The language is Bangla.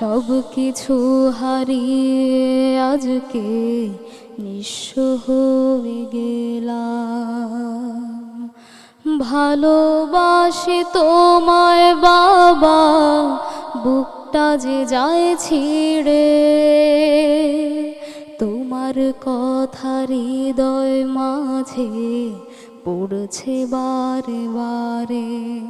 সব কিছু হারিয়ে আজকে নিঃস্ব হয়ে গেলাম। ভালোবাসি তোমায় বাবা, বুকটা যে যায় ছিড়ে। তোমার কথা হৃদয় মাঝে পড়ছে বারে বারে।